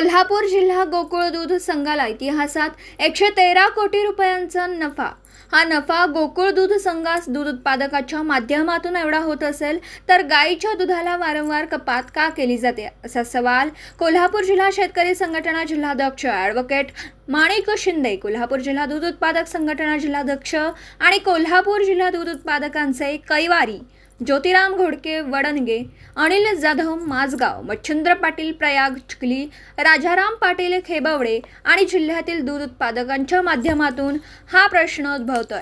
कोल्हापूर जिल्हा गोकुळ दूध संघाला इतिहासात एकशे तेरा कोटी रुपयांचा नफा. हा नफा गोकुळ दूध संघास दूध उत्पादकाच्या माध्यमातून एवढा होत असेल तर गायीच्या दुधाला वारंवार कपात का केली जाते? असा सवाल कोल्हापूर जिल्हा शेतकरी संघटना जिल्हाध्यक्ष ॲडव्होकेट माणिक शिंदे कोल्हापूर जिल्हा दूध उत्पादक संघटना जिल्हाध्यक्ष आणि कोल्हापूर जिल्हा दूध उत्पादकांचे कैवारी ज्योतिराम घोडके वडणगे अनिल जाधव माझगाव मच्छिंद्र पाटील प्रयाग चिखली राजाराम पाटील खेबवडे आणि जिल्ह्यातील दूध उत्पादकांच्या माध्यमातून हा प्रश्न उद्भवतोय.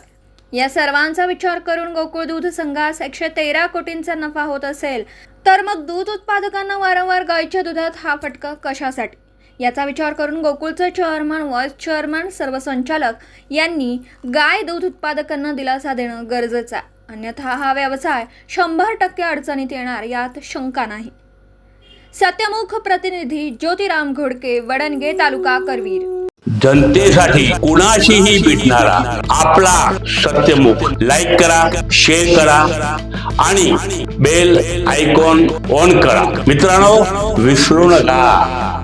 या सर्वांचा विचार करून गोकुळ दूध संघास एकशे तेरा कोटींचा नफा होत असेल तर मग दूध उत्पादकांना वारंवार गायीच्या दुधात हा फटका कशासाठी? याचा विचार करून गोकुळचे चेअरमन व्हाईस चेअरमन सर्व संचालक यांनी गाय दूध उत्पादकांना दिलासा देणं गरजेचं आहे. अन्यथा हा व्यवसाय शंभर टक्के अडचणीत येणार यात शंका नाही. सत्यमुख प्रतिनिधी ज्योतिराम घोडके वडणगे तालुका करवीर. जनतेसाठी कुणाशीही भेटणारा आपला सत्यमुख लाईक करा शेअर करा आणि बेल आयकॉन ऑन करा. मित्रांनो विसरू नका.